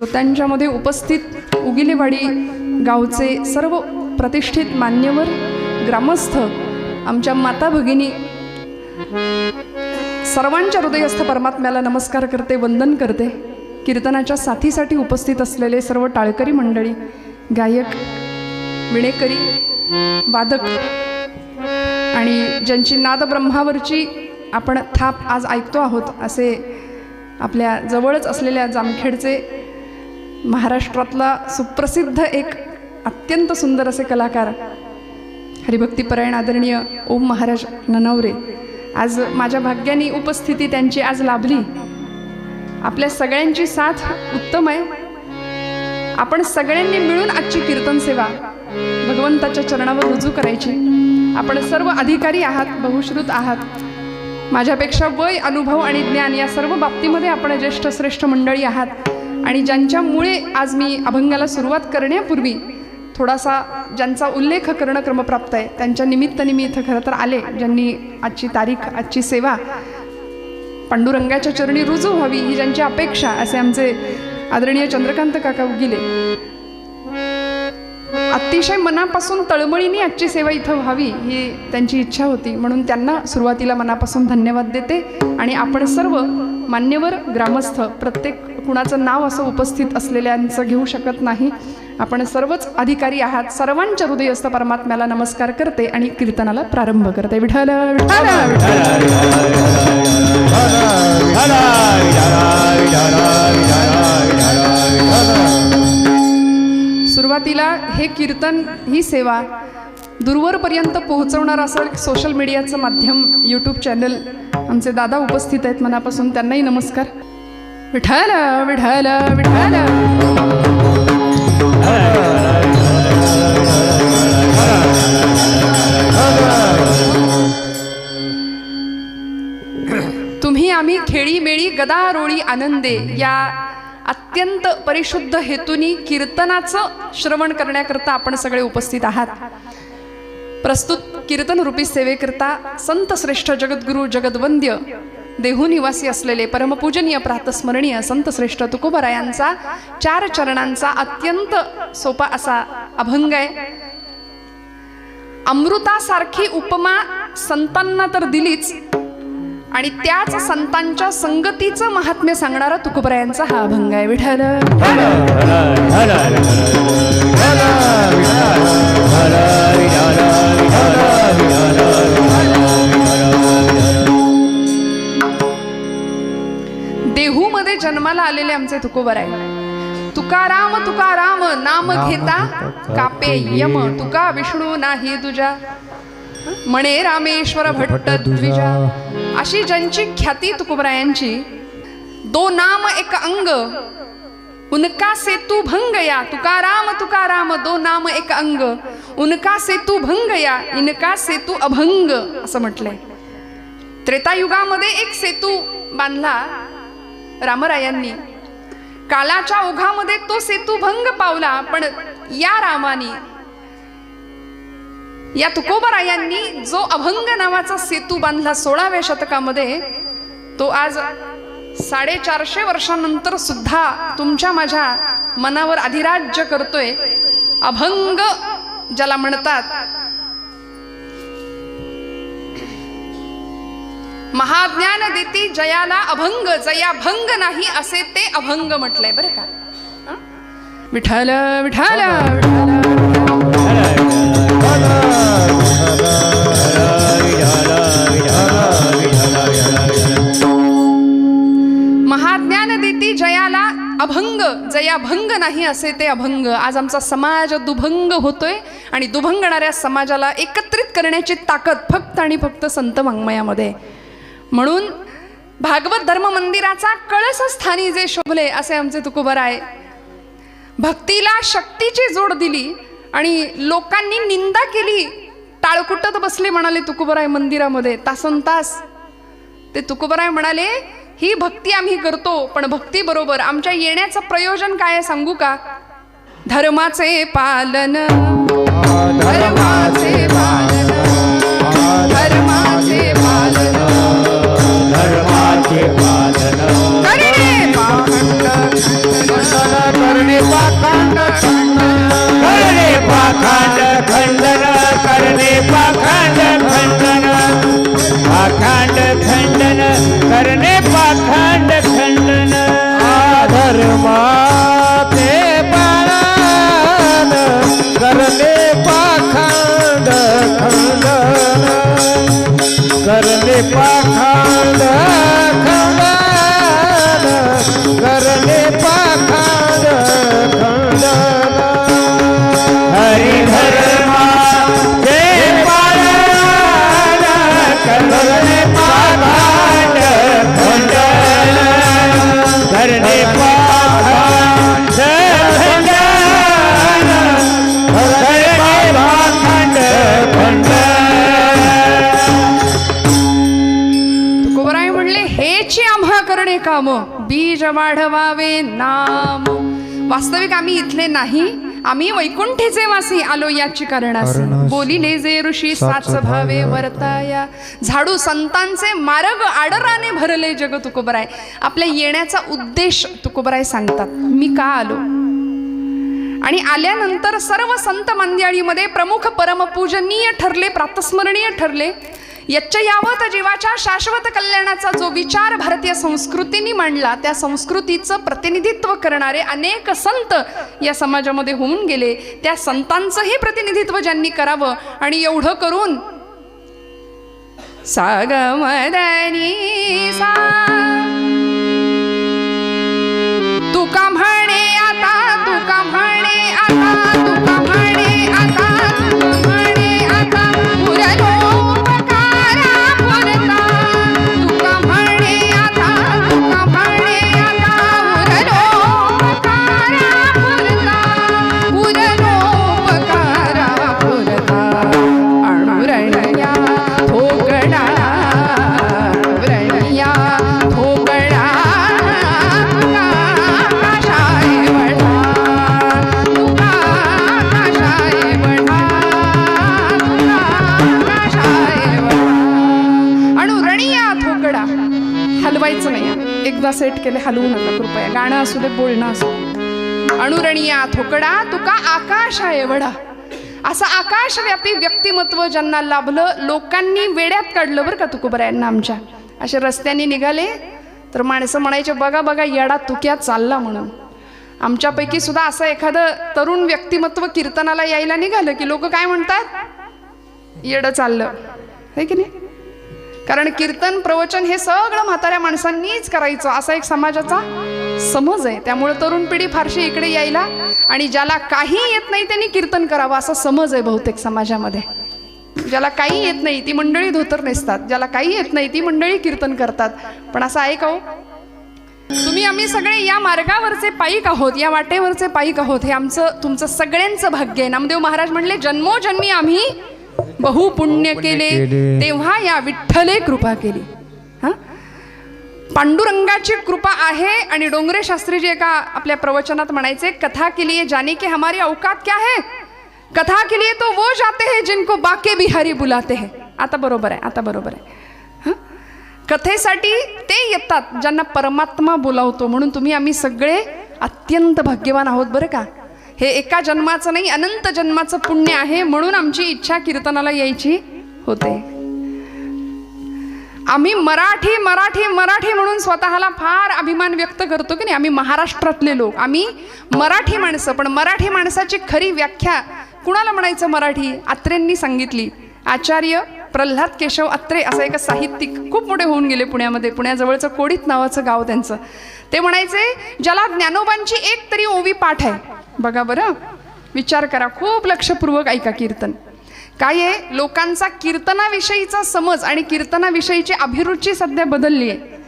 श्रोत्यांच्यामध्ये उपस्थित उगिलेवाडी गावचे सर्व प्रतिष्ठित मान्यवर ग्रामस्थ आमच्या माता भगिनी सर्वांच्या हृदयस्थ परमात्म्याला नमस्कार करते वंदन करते. कीर्तनाच्या साथीसाठी उपस्थित असलेले सर्व टाळकरी मंडळी गायक विणेकरी वादक आणि ज्यांची नादब्रह्मावरची आपण थाप आज ऐकतो आहोत असे आपल्या जवळच असलेल्या जामखेडचे महाराष्ट्रातला सुप्रसिद्ध एक अत्यंत सुंदर असे कलाकार हरिभक्तीपरायण आदरणीय ओम महाराज ननवरे. आज माझ्या भाग्याने उपस्थिती त्यांची आज लाभली. आपल्या सगळ्यांची साथ उत्तम आहे. आपण सगळ्यांनी मिळून आजची कीर्तन सेवा भगवंताच्या चरणावर रुजू करायची. आपण सर्व अधिकारी आहात बहुश्रुत आहात. माझ्यापेक्षा वय अनुभव आणि ज्ञान या सर्व बाबतीमध्ये आपण ज्येष्ठ श्रेष्ठ मंडळी आहात. आणि ज्यांच्यामुळे आज मी अभंगाला सुरुवात करण्यापूर्वी थोडासा ज्यांचा उल्लेख करणं क्रमप्राप्त आहे त्यांच्या निमित्ताने मी इथं खरं तर आले ज्यांनी आजची तारीख आजची सेवा पांडुरंगाच्या चरणी रुजू व्हावी ही ज्यांची अपेक्षा असे आमचे आदरणीय चंद्रकांत काका उगिले अतिशय मनापासून तळमळीने आजची सेवा इथं व्हावी ही त्यांची इच्छा होती. म्हणून त्यांना सुरुवातीला मनापासून धन्यवाद देते आणि आपण सर्व मान्यवर ग्रामस्थ प्रत्येक कुणाचं नाव असं उपस्थित असलेल्यांचं घेऊ शकत नाही. आपण सर्वच अधिकारी आहात. सर्वांच्या हृदयस्थ परमात्म्याला नमस्कार करते आणि कीर्तनाला प्रारंभ करते. विठ्ठल सुरुवातीला हे कीर्तन ही सेवा दूरवरपर्यंत पोहोचवणार असं सोशल मीडियाचं माध्यम यूट्यूब चॅनल आमचे दादा उपस्थित आहेत मनापासून. त्यांनाही नमस्कार. विठाल विठाल विठाल तुम्ही आम्ही खेळी मेळी गदारोळी आनंदे या अत्यंत परिशुद्ध हेतूनी कीर्तनाचं श्रवण करण्याकरता आपण सगळे उपस्थित आहात. प्रस्तुत कीर्तन रूपी सेवेकरता संत श्रेष्ठ जगद्गुरु जगदवंद्य देहू निवासी असलेले परमपूजनीय प्रातस्मरणीय संत श्रेष्ठ तुकोबरायांचा चार चरणांचा अत्यंत सोपा असा अभंग आहे अमृतासारखी उपमा संतांना तर दिलीच आणि त्याच संतांच्या संगतीचं महात्म्य सांगणारा तुकोबरायांचा हा अभंग आहे विठ्ठल देहूमध्ये जन्माला आलेले आमचे तुकोबर आहे तुकाराम तुकाराम नाम घेता कापे यम. तुका विष्णू नाही तुझ्या. म्हणे रामेश्वर भट्ट द्विजा. अशी ज्यांची ख्याती तुकोबरायांची दो नाम एक अंग. उनका सेतू भंग या. तुकाराम तुकाराम दो नाम एक अंग. उनका सेतू भंग या इनका सेतू अभंग असं म्हटलंय. त्रेतायुगामध्ये एक सेतू बांधला. रामरायांनी. कालाच्या ओघामध्ये तो सेतू भंग पावला पण या रामानी या तुकोबरायांनी जो अभंग नावाचा सेतू बांधला सोळाव्या शतकामध्ये तो आज साडेचारशे वर्षानंतर सुद्धा तुमच्या माझ्या मनावर अधिराज्य करतोय. अभंग ज्याला म्हणतात महाज्ञान देती जयाला अभंग जया भंग नाही असे ते अभंग म्हटलंय बरं का? विठाल विठाल महाज्ञान देती जयाला अभंग जया भंग नाही असे ते अभंग. आज आमचा समाज दुभंग होतोय आणि दुभंगणाऱ्या समाजाला एकत्रित करण्याची ताकद फक्त आणि फक्त संत वाङ्मयामध्ये. आहे. म्हणून भागवत धर्म मंदिराचा कळस स्थानी जे शोभले असे आमचे तुकोबर आहे भक्तीला शक्तीची जोड दिली आणि लोकांनी निंदा केली. टाळकुटत बसले म्हणाले तुकोबराय मंदिरामध्ये तासन तास. ते तुकोबराय म्हणाले ही भक्ती आम्ही करतो पण भक्ती बरोबर आमच्या येण्याचं प्रयोजन काय आहे सांगू का? धर्माचे पालन. धर्माचे पालन. करणे वास्तविक आम्ही इथले नाही आम्ही वैकुंठेचे वासी आलो याची कारणासी. बोलिले जे ऋषी साच भावे वर्ताया. झाडू संतांचे मार्ग आडराने भरले जग तुकोबराय. आपल्या येण्याचा उद्देश तुकोबराय सांगतात. मी का आलो? आणि आल्यानंतर सर्व संत मंदिराळीमध्ये प्रमुख परमपूजनीय ठरले प्रातस्मरणीय ठरले. यावत जीवाच्या शाश्वत कल्याणाचा जो विचार भारतीय संस्कृतीने मांडला त्या संस्कृतीचं प्रतिनिधित्व करणारे अनेक संत या समाजामध्ये होऊन गेले. त्या संतांचंही प्रतिनिधित्व ज्यांनी करावं आणि एवढं करून सागमदनी सा तुका म्हण सेट केले हलवू नका कृपया. गाणं असू दे बोलणं असू दे. अणुरणीया थोकडा तुका आकाश आहे एवढा. असं आकाशव्यापी व्यक्तिमत्व ज्यांना लाभलं लोकांनी वेड्यात काढलं बरं का तुकोबऱ्यांना आमच्या. असे रस्त्याने निघाले तर माणसं म्हणायचे बघा बघा येडा तुक्या चालला म्हणून. आमच्यापैकी सुद्धा असं एखादं तरुण व्यक्तिमत्व कीर्तनाला यायला निघालं की लोक काय म्हणतात? येडं चाललं. आहे की नाही? कारण कीर्तन प्रवचन हे सगळं म्हाताऱ्या माणसांनीच करायचं असा एक समाजाचा समज आहे. त्यामुळे तरुण पिढी फारशी इकडे यायला आणि ज्याला काही येत नाही त्यांनी कीर्तन करावं असा समज आहे बहुतेक समाजामध्ये. ज्याला काही येत नाही ती मंडळी धोतर नेसतात. ज्याला काही येत नाही ती मंडळी कीर्तन करतात. पण असं आहे का हो? तुम्ही आम्ही सगळे या मार्गावरचे पायीक आहोत या वाटेवरचे पायिक आहोत. हे आमचं तुमचं सगळ्यांचं भाग्य आहे. नामदेव महाराज म्हणले जन्मोजन्मी आम्ही बहु पुण्य केले. तेव्हा या विठ्ठले कृपा केली. हा? पांडुरंगाची कृपा आहे आणि डोंगरे शास्त्रीजी एका आपल्या प्रवचनात म्हणायचे कथा के लिए जाने की हमारी औकात क्या है? कथा के लिए तो वो जाते हैं जिनको बाके बिहारी बुलाते हैं. आता बरोबर आहे आता बरोबर आहे. हं? कथेसाठी ते येतात ज्यांना परमात्मा बोलावतो. म्हणून तुम्ही आम्ही सगळे अत्यंत भाग्यवान आहोत बरं का? हे एका जन्माचं नाही अनंत जन्माचं पुण्य आहे म्हणून आमची इच्छा कीर्तनाला यायची होते. आम्ही मराठी मराठी मराठी म्हणून स्वतःला फार अभिमान व्यक्त करतो की नाही आम्ही महाराष्ट्रातले लोक आम्ही मराठी माणसं पण मराठी माणसाची खरी व्याख्या कुणाला म्हणायचं मराठी? आत्रेंनी सांगितली. आचार्य प्रल्हाद केशव अत्रे असं एक साहित्यिक खूप मोठे होऊन गेले पुण्यामध्ये पुण्याजवळचं कोडीत नावाचं गाव त्यांचं. ते म्हणायचे ज्याला ज्ञानोबांची एक तरी ओवी पाठ आहे बघा बरं. विचार करा. खूप लक्षपूर्वक ऐका कीर्तन. काय आहे? लोकांचा कीर्तनाविषयीचा समज आणि कीर्तनाविषयीची अभिरुची सध्या बदलली आहे.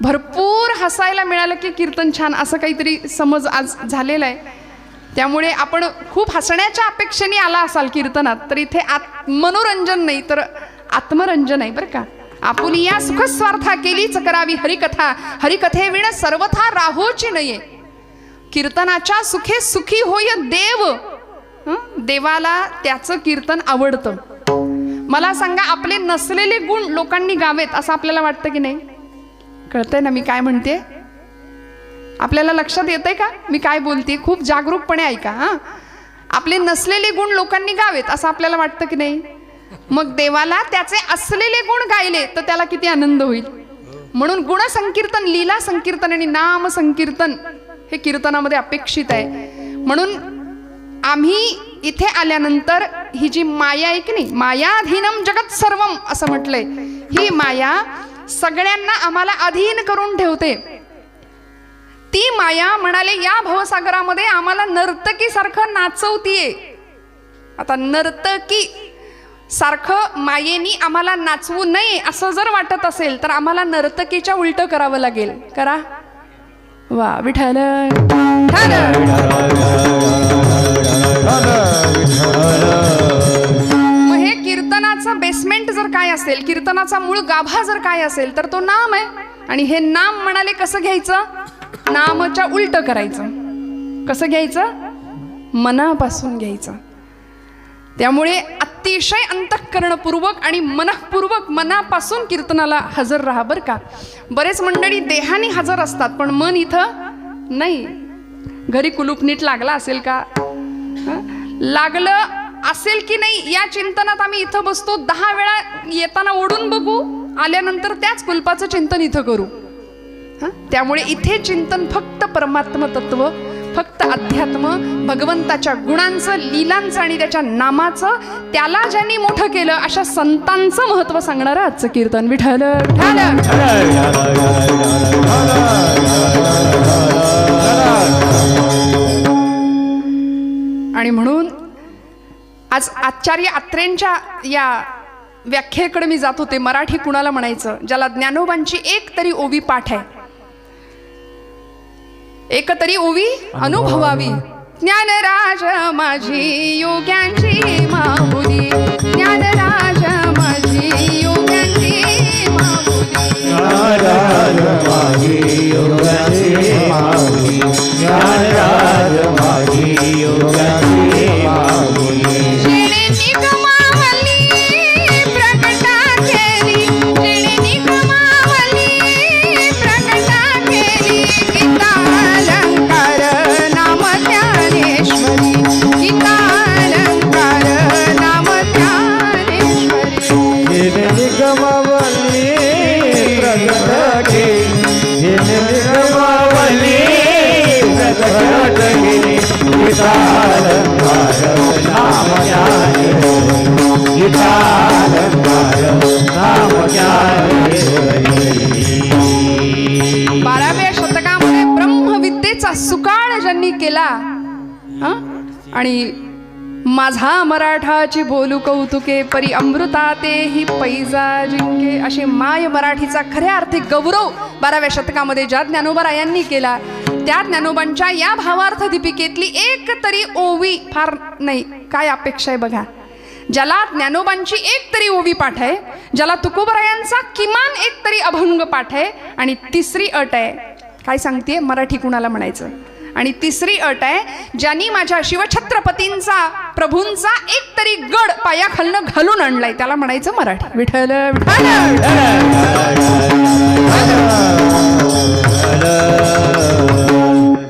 भरपूर हसायला मिळालं की कीर्तन छान असं काहीतरी समज आज झालेला आहे. त्यामुळे आपण खूप हसण्याच्या अपेक्षेने आला असाल कीर्तनात तर इथे आत मनोरंजन नाही तर आत्मरंजन आहे बरं का? आपण या सुखस्वार्था केलीच करावी. हरिकथा हरिकथे विण सर्वथा राहोची आहे कीर्तनाच्या सुखे सुखी होय देव. देवाला त्याचं कीर्तन आवडतं. मला सांगा आपले नसलेले गुण लोकांनी गावेत असं आपल्याला वाटतं की नाही? कळतंय ना मी काय म्हणते? आपल्याला लक्षात येतंय का? मी काय बोलते? खूप जागरूकपणे ऐका हां? आपले नसलेले गुण लोकांनी गावेत असं आपल्याला वाटतं की नाही? मग देवाला त्याचे असलेले गुण गायले तर त्याला किती आनंद होईल? म्हणून गुणसंकीर्तन लीला संकीर्तन आणि नाम संकीर्तन हे कीर्तनामध्ये अपेक्षित आहे. म्हणून आम्ही इथे आल्यानंतर ही जी माया आहे की नाही मायाधीनम जगत सर्वम असं म्हटलंय. ही माया सगळ्यांना आम्हाला अधीन करून ठेवते. ती माया म्हणाले या भवसागरामध्ये आम्हाला नर्तकी सारखं नाचवतीये. आता नर्तकी सारखं मायेनी आम्हाला नाचवू नये असं जर वाटत असेल तर आम्हाला नर्तकीच्या उलट करावं लागेल. करा. वा विठाल मग हे कीर्तनाचा बेसमेंट जर काय असेल कीर्तनाचा मूळ गाभा जर काय असेल तर तो नाम आहे. आणि हे नाम म्हणाले कसं घ्यायचं? नामच्या उलट करायचं. कसं घ्यायचं? मनापासून घ्यायचं. त्यामुळे अतिशय अंतःकरणपूर्वक आणि मनःपूर्वक मनापासून कीर्तनाला हजर राहा बरं का. बरेच मंडळी देहाने हजर असतात पण मन इथं नाही. घरी कुलूप नीट लागला असेल का? हं? लागलं असेल की नाही या चिंतनात आम्ही इथं बसतो. दहा वेळा येताना ओढून बघू आल्यानंतर त्याच कुलपाचं चिंतन इथं करू. हां? त्यामुळे इथे चिंतन फक्त परमात्म तत्व फक्त अध्यात्म भगवंताच्या गुणांचं लीलांचं आणि त्याच्या नामाचं त्याला ज्यांनी मोठं केलं अशा संतांचं महत्त्व सांगणारं आजचं कीर्तन. विठल विठ्ठल! आणि म्हणून आज आचार्य आत्रेंच्या या व्याख्येकडे मी जात होते. मराठी कुणाला म्हणायचं? ज्याला ज्ञानोबांची एक तरी ओवी पाठ आहे. एकतरी उवी ओवी अनुभवावी. ज्ञानराज माझी योग्यांची माहुली ज्ञानराज माझी योग्यांची माहुली ज्ञानराज माझी योगाची माऊली ज्ञानराज माझी योगाची आणि माझा मराठाची बोलू कौतुके परी अमृता ते ही पैजा जिंके असे माय मराठीचा खऱ्या अर्थी गौरव बाराव्या शतकामध्ये ज्या ज्ञानोबरायांनी केला त्या ज्ञानोबांच्या या भावार्थ दीपिकेतली एक तरी ओवी फार नाही काय अपेक्षा आहे बघा. ज्याला ज्ञानोबांची एक तरी ओवी पाठ आहे ज्याला तुकोबरायांचा किमान एक तरी अभंग पाठ आहे आणि तिसरी अट आहे. काय सांगते मराठी कुणाला म्हणायचं आणि तिसरी अट आहे ज्यांनी माझ्या शिवछत्रपतींचा प्रभूंचा एक तरी गड पायाखालनं घालून आणलाय. त्याला म्हणायचं मराठी. विठल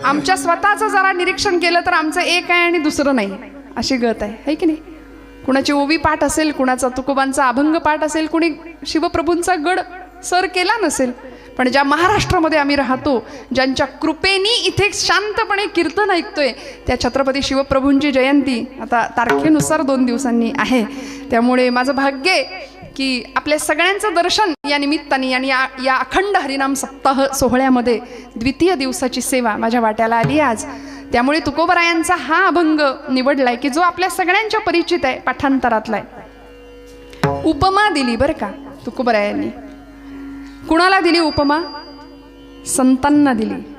आमच्या स्वतःचं जरा निरीक्षण केलं तर आमचं एक आहे आणि दुसरं नाही. अशी गत आहे. है की नाही? कुणाची ओवी पाठ असेल कुणाचा तुकोबांचा अभंग पाठ असेल कुणी शिवप्रभूंचा गड सर केला नसेल पण ज्या महाराष्ट्रामध्ये आम्ही राहतो ज्यांच्या कृपेनी इथे शांतपणे कीर्तन ऐकतोय त्या छत्रपती शिवप्रभूंची जयंती आता तारखेनुसार दोन दिवसांनी आहे. त्यामुळे माझं भाग्य आहे की आपल्या सगळ्यांचं दर्शन या निमित्ताने आणि या या अखंड हरिनाम सप्ताह सोहळ्यामध्ये द्वितीय दिवसाची सेवा माझ्या वाट्याला आली आज. त्यामुळे तुकोबरायांचा हा अभंग निवडलाय की जो आपल्या सगळ्यांच्या परिचित आहे पाठांतरातला आहे. उपमा दिली बरं का तुकोबरायांनी. कुणाला दिली उपमा? संतांना दिली.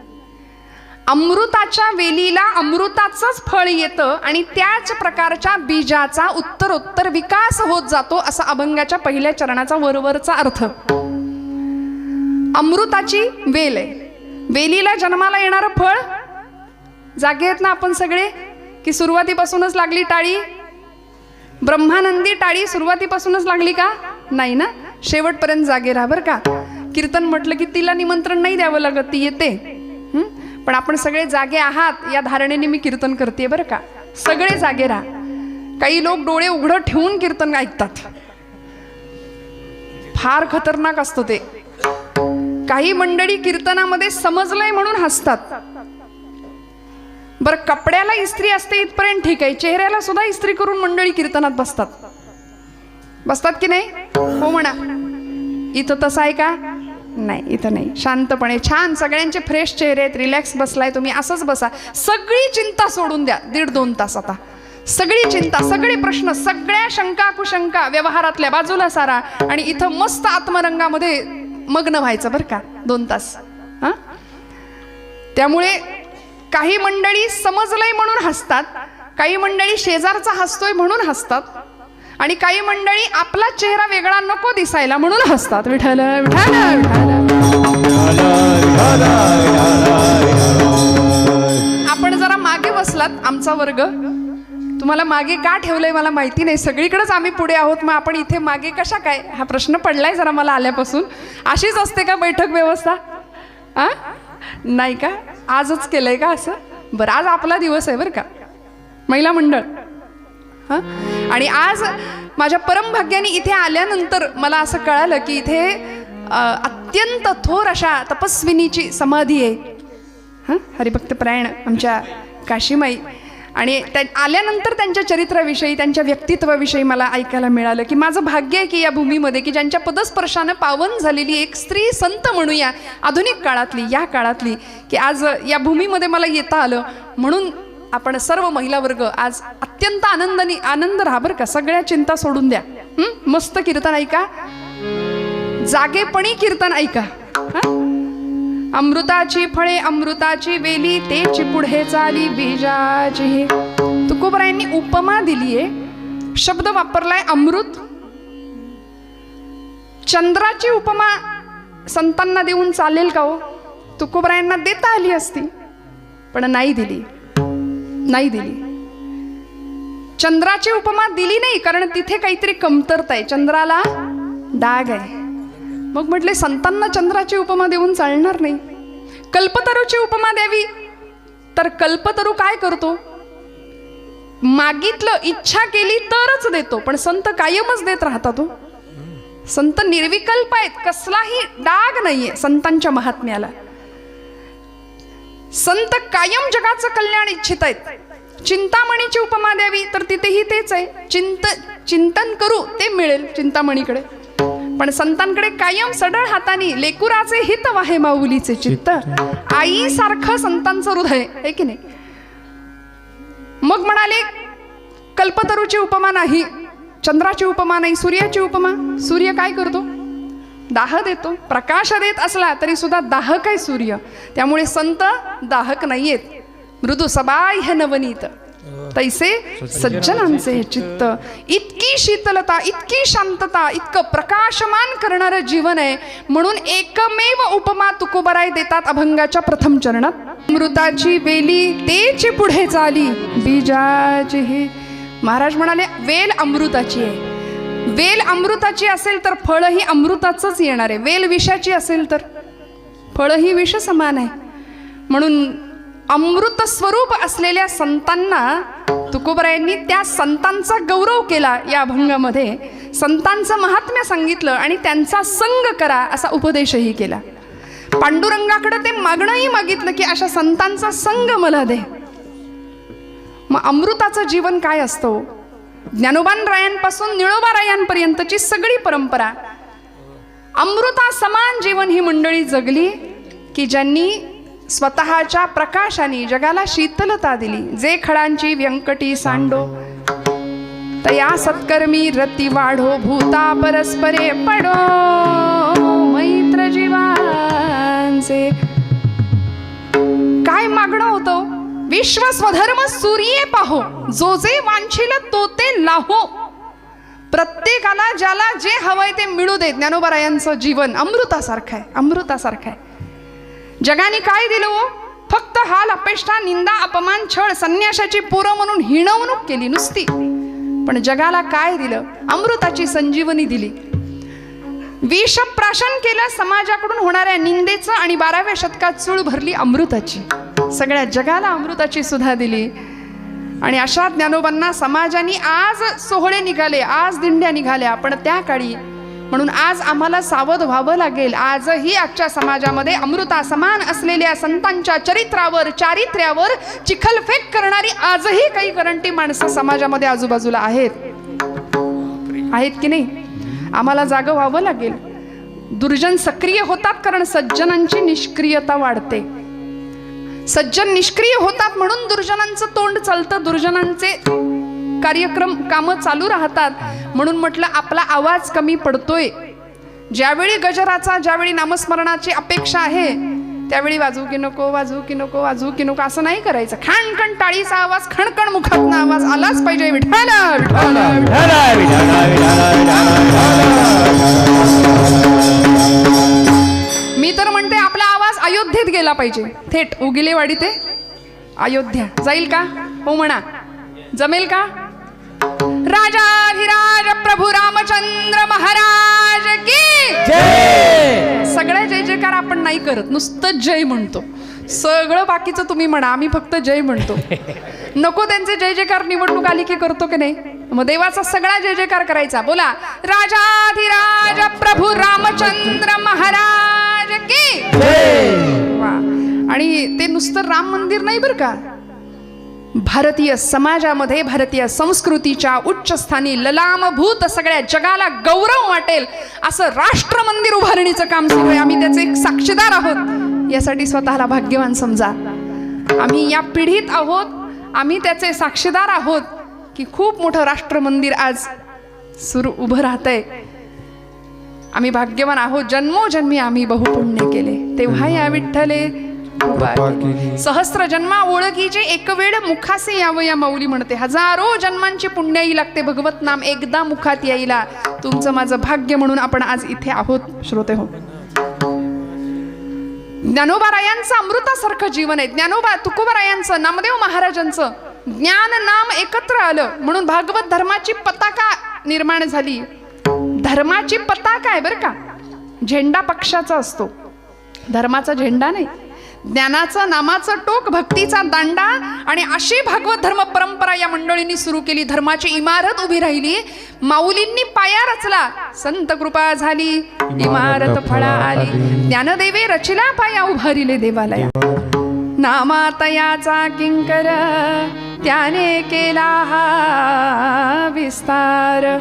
अमृताच्या वेलीला अमृताचंच फळ येतं आणि त्याच प्रकारच्या बीजाचा उत्तरोत्तर विकास होत जातो असा अभंगाच्या पहिल्या चरणाचा वरवरचा अर्थ. अमृताची वेल आहे. वेलीला जन्माला येणारं फळ? जागे आहेत ना आपण सगळे? की सुरुवातीपासूनच लागली टाळी? ब्रह्मानंदी टाळी सुरुवातीपासूनच लागली का? नाही ना? शेवटपर्यंत जागे राहा बरं का? कीर्तन म्हटलं की तिला निमंत्रण नाही द्यावं लागत ती येते. पण आपण सगळे जागे आहात या धारणेने मी कीर्तन करते बरं का? सगळे जागे राहा. काही लोक डोळे उघडं ठेवून कीर्तन ऐकतात. फार खतरनाक असतं ते. काही मंडळी कीर्तनामध्ये समजलंय म्हणून हसतात. बरं कपड्याला इस्त्री असते इथपर्यंत ठीक आहे चेहऱ्याला सुद्धा इस्त्री करून मंडळी कीर्तनात बसतात. बसतात की नाही? हो म्हणा. इथं तसं आहे का? नाही इथं नाही. शांतपणे छान सगळ्यांचे फ्रेश चेहरे आहेत रिलॅक्स बसलाय तुम्ही असंच बसा. सगळी चिंता सोडून द्या दीड दोन तास आता. सगळी चिंता सगळे प्रश्न सगळ्या शंका कुशंका व्यवहारातल्या बाजूला सारा आणि इथं मस्त आत्मरंगामध्ये मग्न व्हायचं बरं का दोन तास. हां? त्यामुळे काही मंडळी समजलंय म्हणून हसतात काही मंडळी शेजारचा हसतोय म्हणून हसतात आणि काही मंडळी आपला चेहरा वेगळा नको दिसायला म्हणून हसतात. विठल विठ्ठल विठ्ठल. आपण जरा मागे बसलात आमचा वर्ग. तुम्हाला मागे का ठेवलंय मला माहिती नाही. सगळीकडेच आम्ही पुढे आहोत. मग आपण इथे मागे कशा काय? हा प्रश्न पडलाय जरा मला आल्यापासून. अशीच असते का बैठक व्यवस्था? आ? नाही का? आजच केलंय का असं? बरं आज आपला दिवस आहे बरं का. महिला मंडळ. हां? आणि आज माझ्या परमभाग्याने इथे आल्यानंतर मला असं कळालं की इथे अत्यंत थोर अशा तपस्विनीची समाधी आहे. हां? हरिभक्त परायण आमच्या काशीमाई. आणि त्या आल्यानंतर त्यांच्या चरित्राविषयी त्यांच्या व्यक्तित्वाविषयी मला ऐकायला मिळालं की माझं भाग्य आहे की या भूमीमध्ये की ज्यांच्या पदस्पर्शानं पावन झालेली एक स्त्री संत म्हणूया आधुनिक काळातली या काळातली की आज या भूमीमध्ये मला येता आलं. म्हणून आपण सर्व महिला वर्ग आज अत्यंत आनंदाने आनंद राहा बरं का. सगळ्या चिंता सोडून द्या. मस्त कीर्तन ऐका. जागेपणी कीर्तन ऐका. अमृताची फळे अमृताची वेली तेची पुढे चाली बीजाची. तुकोबरायांनी उपमा दिलीये शब्द वापरलाय अमृत. चंद्राची उपमा संतांना देऊन चालेल का हो? तुकोबरायांना देता आली असती पण नाही दिली. नाही दिली. चंद्राची उपमा दिली नाही कारण तिथे काहीतरी कमतरता आहे. चंद्राला डाग आहे. मग म्हटले संतांना चंद्राची उपमा देऊन चालणार नाही. कल्पतरूची उपमा द्यावी. तर कल्पतरू काय करतो? मागितलं इच्छा केली तरच देतो पण संत कायमच देत राहतात तो. संत निर्विकल्प आहेत कसलाही डाग नाहीये संतांच्या महात्म्याला. संत कायम जगाचं कल्याण इच्छित आहेत. चिंतामणीची उपमा द्यावी तर तिथेही तेच आहे. चिंत चिंतन करू ते मिळेल चिंतामणीकडे. पण संतांकडे कायम सडळ हाताने लेकुराचे हित वाहे माऊलीचे चित्त. आई सारखं संतांचं हृदय आहे की नाही? मग म्हणाले कल्पतरूची उपमा नाही चंद्राची उपमा नाही सूर्याची उपमा. सूर्य काय करतो? दाह देतो. प्रकाश देत असला तरी सुद्धा दाहक आहे सूर्य. त्यामुळे संत दाहक नाहीयेत. मृदू सबाह्य नवनीत. तैसे सज्जनांचे चित्त. इतकी शीतलता इतकी शांतता इतकं प्रकाशमान करणारं जीवन आहे. म्हणून एकमेव उपमा तुकोबराय देतात अभंगाच्या प्रथम चरणात. मृताची वेली तेची पुढे चाली. बीजाची हे. महाराज म्हणाले वेल अमृताची आहे. वेल अमृताची असेल तर फळही अमृताचंच येणार आहे. वेल विषाची असेल तर फळही विष समान आहे. म्हणून अमृत स्वरूप असलेल्या संतांना तुकोबरायांनी त्या संतांचा गौरव केला या अभंगामध्ये. संतांचं महात्म्य सांगितलं आणि त्यांचा संग करा असा उपदेशही केला. पांडुरंगाकडे ते मागणंही मागितलं की अशा संतांचा संग मला दे. मग अमृताचं जीवन काय असतं हो? ज्ञानोबान रायांपासून निळोबा रायांपर्यंतची सगळी परंपरा. अमृता समान जीवन ही मंडळी जगली की ज्यांनी स्वतःच्या प्रकाशाने जगाला शीतलता दिली. जे खडांची व्यंकटी सांडो तया सत्कर्मी रती वाढो भूता परस्परे पडो. मैत्र जीवांचे काय मागणं होतं? विश्व स्वधर्म सूर्ये पाहो. जो जे वांछिल तो ते लाहो. प्रत्येकाला ज्याला जे हवंय ते मिळू दे. ज्ञानोबरायांचं जीवन अमृतासारखं आहे अमृतासारखं आहे. जगाने काय दिलं हो? फक्त हाल अपेष्टा निंदा अपमान छळ संन्यासाची पोरं म्हणून हिणवणूक केली नुसती. पण जगाला काय दिलं? अमृताची संजीवनी दिली. विषप्राशन केलं समाजाकडून होणाऱ्या निंदेचं आणि बाराव्या शतकात चूळ भरली अमृताची. सगळ्या जगाला अमृताची सुद्धा दिली. आणि अशा ज्ञानोबांना समाजाने आज सोहळे निघाले आज दिंड्या निघाल्या. पण त्या काळी म्हणून आज आम्हाला सावध व्हावं लागेल. आजही आजच्या समाजामध्ये अमृता समान असलेल्या संतांच्या चरित्रावर चारित्र्यावर चिखलफेक करणारी आजही काही करंटी माणसं समाजामध्ये आजूबाजूला आहेत. आहेत की नाही? आम्हाला जागं व्हावं लागेल. दुर्जन सक्रिय होतात कारण सज्जनांची निष्क्रियता वाढते. सज्जन निष्क्रिय होतात म्हणून दुर्जनांचं तोंड चालतं. दुर्जनांचे कार्यक्रम कामं चालू राहतात. म्हणून म्हटलं आपला आवाज कमी पडतोय. ज्यावेळी गजराचा ज्यावेळी नामस्मरणाची अपेक्षा आहे त्यावेळी वाजू की नको वाजू की नको वाजू की नको असं नाही करायचं. खणखण टाळीचा आवाज खणखण मुखातला आवाज आलाच पाहिजे. विठाला विठाला अयोध्येत गेला पाहिजे. थेट उगिलेवाडी ते अयोध्या. जाईल का? हो म्हणा. जमेल का? राजाधिराज प्रभू रामचंद्र महाराज की! जय! सगळ्या जय जयकार आपण नाही करत. नुसतं जय म्हणतो. सगळं बाकीचं तुम्ही म्हणा. आम्ही फक्त जय म्हणतो. नको त्यांचे जय जयकार निवडणूक आली की करतो की नाही? मग देवाचा सगळा जय जयकार करायचा. बोला. राजाधिराज प्रभू रामचंद्र महाराज की वा. आणि ते नुसतं राम मंदिर नाही बरं का? भारतीय समाजामध्ये भारतीय संस्कृतीच्या उच्च स्थानी ललामभूत सगळ्या जगाला गौरव वाटेल असं राष्ट्र मंदिर उभारणीचं काम सुरू आहे. आम्ही त्याचे एक साक्षीदार आहोत. यासाठी स्वतःला भाग्यवान समजा. आम्ही या पिढीत आहोत. आम्ही त्याचे साक्षीदार आहोत की खूप मोठं राष्ट्र मंदिर आज सुरू उभं राहतंय. आम्ही भाग्यवान आहोत. जन्मोजन्मी आम्ही बहुपुण्य केले. तेव्हा या विठ्ठले. सहस्त्र जन्मा ओळखीचे एक वेळ मुखासे यावं या माऊली म्हणते. हजारो जन्मांची पुण्याई लागते. भगवत नाम एकदा मुखात यायला. तुमचं माझं भाग्य म्हणून आपण आज इथे आहोत. श्रोते हो. ज्ञानोबारायांचं अमृतासारखं जीवन आहे. ज्ञानोबा तुकोबारायांचं नामदेव महाराजांचं ज्ञान नाम एकत्र आलं. म्हणून भागवत धर्माची पताका निर्माण झाली. धर्माची पताका आहे बरं का? झेंडा पक्षाचा असतो. धर्माचा झेंडा नाही. ज्ञानाचं नामाचं टोक भक्तीचा दांडा आणि अशी भागवत धर्म परंपरा या मंडळींनी सुरू केली. धर्माची इमारत उभी राहिली. माऊलींनी पाया रचला. संत कृपा झाली. इमारत फळा आली. ज्ञानदेवे रचला पाया उभारिले देवालया नामातयाचा किंकर त्याने केला हा विस्तार.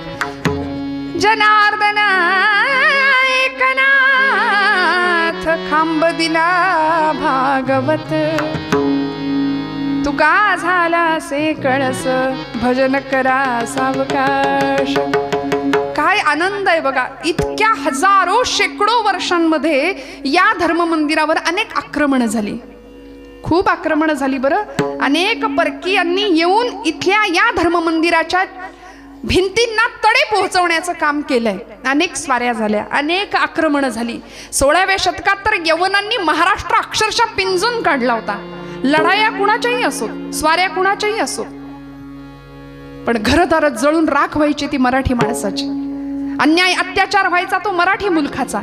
जनार्दन एकनाथ खांब दिला भागवत. तुका झाला से कळस भजन करा सावकाश. काय आनंद आहे बघा इतक्या हजारो शेकडो वर्षांमध्ये या धर्म मंदिरावर अनेक आक्रमणं झाली. खूप आक्रमणं झाली बरं. अनेक परकीयांनी येऊन इथल्या या धर्म मंदिराच्या भिंतींना तडे पोहोचवण्याचं काम केलंय. अनेक स्वाऱ्या झाल्या अनेक आक्रमणं झाली. सोळाव्या शतकात तर यवनांनी महाराष्ट्र अक्षरशः पिंजून काढला होता. लढाया कुणाच्याही असो स्वाऱ्या कुणाच्याही असो. पण घरदारत जळून राख व्हायची ती मराठी माणसाची. अन्याय अत्याचार व्हायचा तो मराठी मुलखाचा.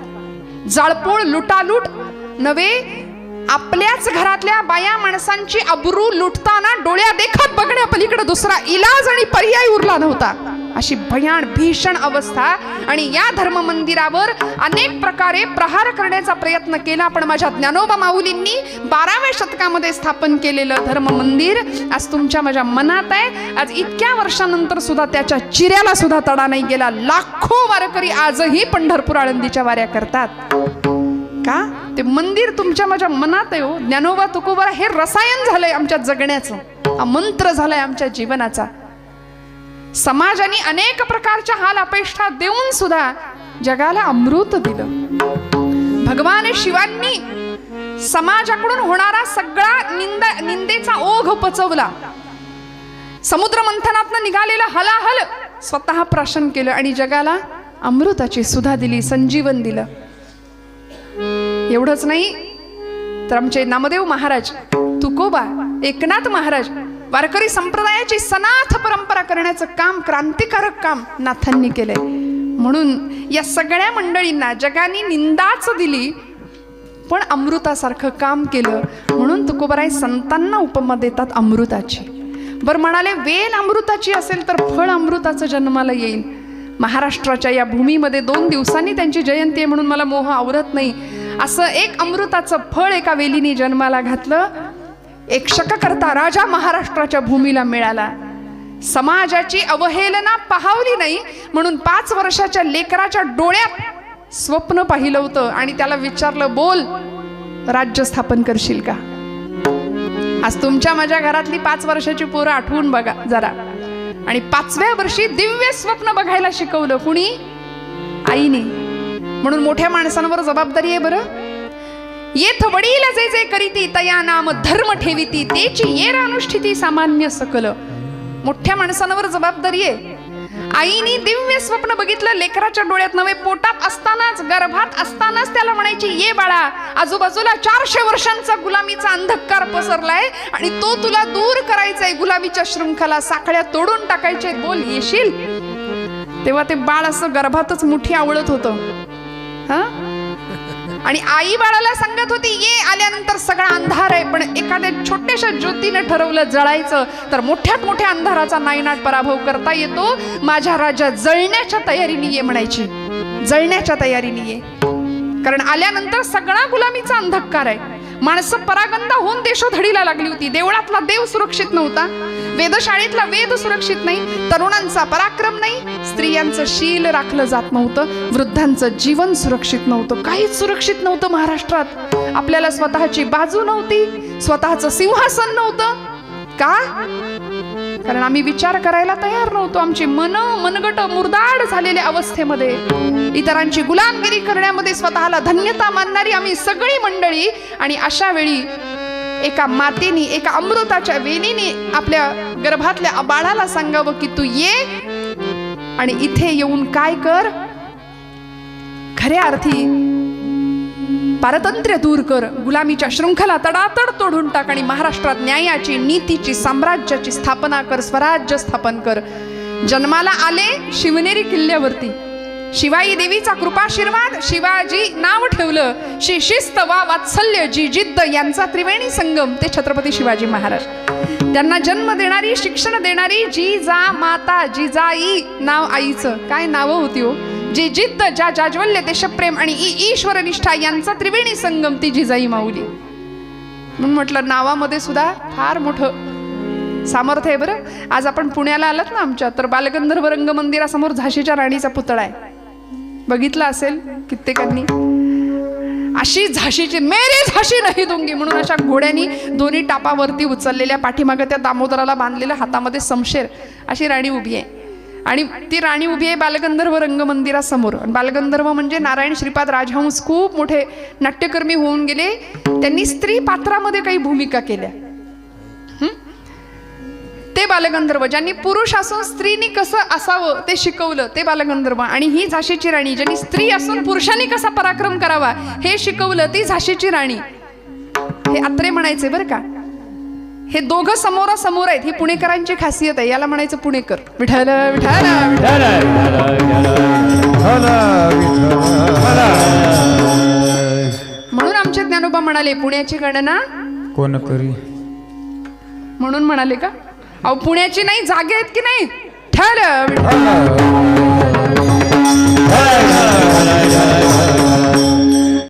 जाळपोळ लुटालूट नवे आपल्याच घरातल्या बाया माणसांची अब्रू लुटताना डोळ्या देखत बघण्या पलीकडे दुसरा इलाज आणि पर्याय उरला नव्हता. अशी भयान भीषण अवस्था. आणि या धर्म मंदिरावर अनेक प्रकारे प्रहार करण्याचा प्रयत्न केला. पण माझ्या ज्ञानोबा माऊलींनी बाराव्या शतकामध्ये स्थापन केलेलं धर्म मंदिर आज तुमच्या माझ्या मनात आहे. आज इतक्या वर्षानंतर सुद्धा त्याच्या चिऱ्याला सुद्धा तडा नाही गेला. लाखो वारकरी आजही पंढरपूर आळंदीच्या वाऱ्या करतात. का? ते मंदिर तुमच्या माझ्या मनात आहे हो. ज्ञानोबा तुकोबा हे रसायन झालंय आमच्या जगण्याचं. हा मंत्र झालाय आमच्या जीवनाचा. समाजाने अनेक प्रकारच्या हाल अपेक्षा देऊन सुद्धा जगाला अमृत दिलं. भगवान शिवांनी समाजाकडून होणारा सगळा निंदा निंदेचा ओघ पचवला. समुद्र मंथनातनं निघालेलं हलाहल स्वतः प्राशन केलं आणि जगाला अमृताची सुधा दिली संजीवन दिलं. एवढंच नाही तर आमचे नामदेव महाराज तुकोबा एकनाथ महाराज वारकरी संप्रदायाची सनाथ परंपरा करण्याचं काम क्रांतिकारक काम नाथांनी केलंय. म्हणून या सगळ्या मंडळींना जगाने निंदाच दिली पण अमृतासारखं काम केलं. म्हणून तुकोबराय संतांना उपमा देतात अमृताची. बरं म्हणाले वेल अमृताची असेल तर फळ अमृताचं जन्माला येईल. महाराष्ट्राच्या या भूमीमध्ये दोन दिवसांनी त्यांची जयंती आहे म्हणून मला मोह आवरत नाही. असं एक अमृताचं फळ एका वेलीने जन्माला घातलं एक शककर्ता राजा महाराष्ट्राच्या भूमीला मिळाला. समाजाची अवहेलना पाहावली नाही म्हणून पाच वर्षाच्या लेकराच्या डोळ्यात स्वप्न पाहिलं होतं आणि त्याला विचारलं बोल राज्य स्थापन करशील का? आज तुमच्या माझ्या घरातली पाच वर्षाची पोरं आठवून बघा जरा. आणि पाचव्या वर्षी दिव्य स्वप्न बघायला शिकवलं कुणी? आईने. म्हणून मोठ्या माणसांवर जबाबदारी आहे बरं. येथ वडील जे जे करीती तया नाम धर्म ठेविती तेची येर अनुष्ठिती सामान्य सकल. मोठ्या माणसांवर जबाबदारी आहे. आईने दिव्य स्वप्न बघितलं लेकराच्या डोळ्यात नव्हे पोटात असतानाच गर्भात असतानाच त्याला म्हणायची ये बाळा आजूबाजूला चारशे वर्षांचा गुलामीचा अंधकार पसरलाय आणि तो तुला दूर करायचाय. गुलामीच्या शृंखला साखळ्या तोडून टाकायचे बोल येशील? तेव्हा ते बाळ असं गर्भातच मुठी आवळत होतं. हा? आणि आई बाळाला सांगत होती ये आल्यानंतर सगळा अंधार आहे. पण एखाद्या छोट्याशा ज्योतीने ठरवलं जळायचं तर मोठ्यात मोठ्या अंधाराचा नायनाट पराभव करता येतो. माझ्या राजा जळण्याच्या तयारीने ये म्हणायची. जळण्याच्या तयारीने ये कारण आल्यानंतर सगळा गुलामीचा अंधकार आहे. माणसं परागंदा होऊन देशोधडीला लागली होती. देवळातला देव सुरक्षित नव्हता. वेदशाळेतला वेद सुरक्षित नाही. तरुणांचा पराक्रम नाही. स्त्रियांचं शील राखलं जात नव्हतं. वृद्धांचं जीवन सुरक्षित नव्हतं. काहीच सुरक्षित नव्हतं महाराष्ट्रात. आपल्याला स्वतःची बाजू नव्हती. स्वतःचं सिंहासन नव्हतं. का? कारण आम्ही विचार करायला तयार नव्हतो. आमची मन मनगट मुरदाड झालेल्या अवस्थेमध्ये. इतरांची गुलामगिरी करण्यामध्ये स्वतःला धन्यता मानणारी आम्ही सगळी मंडळी आणि अशा वेळी एका मातेनी एका अमृताच्या वेणीने आपल्या गर्भातल्या बाळाला सांगावं की तू ये आणि इथे येऊन काय कर? खऱ्या अर्थी पारतंत्र्य दूर कर. गुलामीच्या शृंखला तडातड तोडून टाक आणि महाराष्ट्रात न्यायाची नीतीची साम्राज्याची स्थापना कर स्वराज्य स्थापन कर. जन्माला आले शिवनेरी किल्ल्यावरती. शिवाई देवीचा कृपाशीर्वाद शिवाजी नाव ठेवलं. श्री शिस्त वा वात्सल्य जी जिद्द यांचा त्रिवेणी संगम ते छत्रपती शिवाजी महाराज. त्यांना जन्म देणारी शिक्षण देणारी जी जा माता जिजाई नाव आईचं. काय नावं होती हो? जी जिद्द ज्या जाज्वल्य देशप्रेम आणि ई ईश्वर निष्ठा यांचा त्रिवेणी संगम ती जिजाई माऊली. म्हणून म्हटलं नावामध्ये सुद्धा फार मोठं सामर्थ्य आहे बरं. आज आपण पुण्याला आलात ना आमच्या तर बालगंधर्व रंग मंदिरासमोर झाशीच्या राणीचा पुतळा आहे. बघितला असेल कित्येकांनी? अशी झाशीची मेरी झाशी नाही दोंगी म्हणून अशा घोड्यांनी दोन्ही टापावरती उचललेल्या पाठीमागं त्या दामोदराला बांधलेल्या हातामध्ये समशेर अशी राणी उभी आहे. आणि ती राणी उभी आहे बालगंधर्व रंगमंदिरासमोर. बालगंधर्व म्हणजे नारायण श्रीपाद राजहंस खूप मोठे नाट्यकर्मी होऊन गेले. त्यांनी स्त्री पात्रामध्ये काही भूमिका केल्या. ते बालगंधर्व ज्यांनी पुरुष असून स्त्रीनी कसं असावं ते शिकवलं ते बालगंधर्व. आणि ही झाशीची राणी ज्यांनी स्त्री असून पुरुषांनी कसा पराक्रम करावा हे शिकवलं ती झाशीची राणी. हे अत्रे म्हणायचे बरं का? हे दोघं समोरासमोर आहेत. ही पुणेकरांची खासियत आहे. याला म्हणायचं पुणेकर. विठाल विठाल. म्हणून आमचे ज्ञानोबा म्हणाले पुण्याची गणना कोण करी म्हणून म्हणाले का? अहो पुण्याची नाही जागे आहेत की नाही? ठर विठाला.